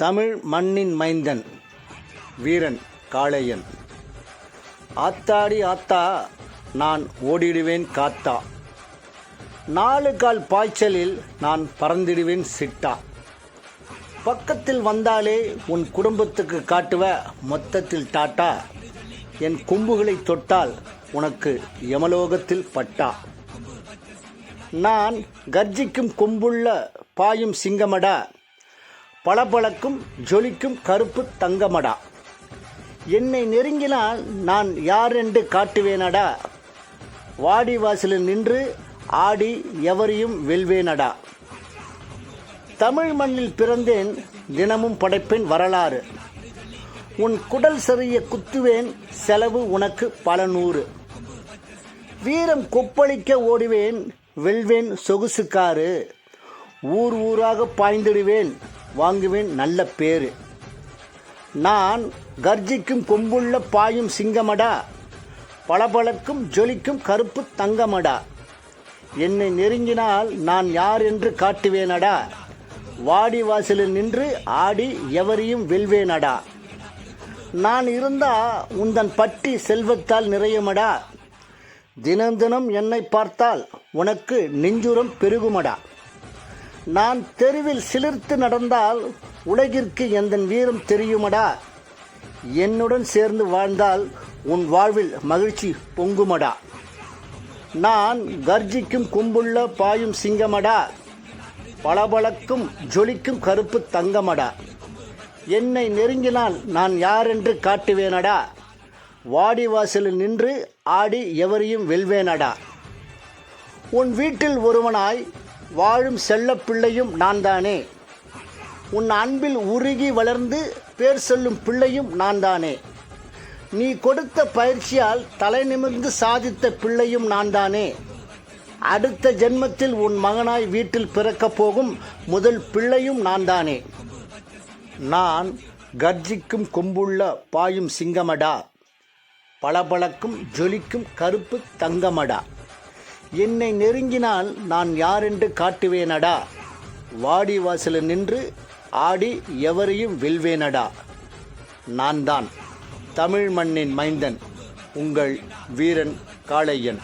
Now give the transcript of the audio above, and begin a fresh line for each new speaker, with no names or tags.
தமிழ் மண்ணின் மைந்தன் வீரன் காளையன். ஆத்தாடி ஆத்தா நான் ஓடிடுவேன் காத்தா. நாலு கால் பாய்ச்சலில் நான் பறந்திடுவேன் சிட்டா. பக்கத்தில் வந்தாலே உன் குடும்பத்துக்கு காட்டுவ மொத்தத்தில் டாட்டா. என் கொம்புகளை தொட்டால் உனக்கு யமலோகத்தில் பட்டா. நான் கர்ஜிக்கும் கொம்புள்ள பாயும் சிங்கமடா. பளபளக்கும் ஜொலிக்கும் கருப்பு தங்கமடா. என்னை நெருங்கினால் நான் யார் என்று காட்டுவேனடா. வாடி வாசலில் நின்று ஆடி எவரையும் வெல்வேனடா. தமிழ் மண்ணில் பிறந்தேன் தினமும் படைப்பேன் வரலாறு. உன் குடல் சிறிய குத்துவேன் செலவு உனக்கு பல நூறு வீரம் கொப்பளிக்க ஓடுவேன் வெல்வேன் சொகுசுக்காரு ஊர் ஊராக பாய்ந்திடுவேன் வாங்குவேன் நல்ல பேர். நான் கர்ஜிக்கும் கொம்புள்ள பாயும் சிங்கமடா. பளபளக்கும் ஜொலிக்கும் கருப்பு தங்கமடா. என்னை நெருங்கினால் நான் யார் என்று காட்டுவேனடா. வாடி வாசலில் நின்று ஆடி எவரையும் வெல்வேனடா. நான் இருந்தா உந்தன் பட்டி செல்வத்தால் நிறையுமடா. தினம் தினம் என்னை பார்த்தால் உனக்கு நெஞ்சுரம் பெருகுமடா. நான் தெருவில் சிலிர்த்து நடந்தால் உலகிற்கு எந்தன் வீரம் தெரியுமடா? என்னுடன் சேர்ந்து வாழ்ந்தால் உன் வாழ்வில் மகிழ்ச்சி பொங்குமடா? நான் கர்ஜிக்கும் கும்புள்ள பாயும் சிங்கமடா? பளபளக்கும் ஜொலிக்கும் கருப்பு தங்கமடா? என்னை நெருங்கினால் நான் யாரென்று காட்டுவேனடா? வாடி வாசலில் நின்று ஆடி எவரையும் வெல்வேனடா? உன் வீட்டில் ஒருவனாய் வாழும் செல்லப் பிள்ளையும் நான் தானே உன் அன்பில் உருகி வளர்ந்து பேர் சொல்லும் பிள்ளையும் நான் தானே நீ கொடுத்த பயிற்சியால் தலை நிமிர்ந்து சாதித்த பிள்ளையும் நான் தானே அடுத்த ஜென்மத்தில் உன் மகனாய் வீட்டில் பிறக்கப் போகும் முதல் பிள்ளையும் நான் தானே நான் கர்ஜிக்கும் கொம்புள்ள பாயும் சிங்கமடா. பளபளக்கும் ஜொலிக்கும் கருப்பு தங்கமடா. என்னை நெருங்கினால் நான் யாரென்று காட்டுவேனடா? வாடி வாசலில் நின்று ஆடி எவரையும் வெல்வேனடா? நான் தான் தமிழ் மண்ணின் மைந்தன் உங்கள் வீரன் காளையன்.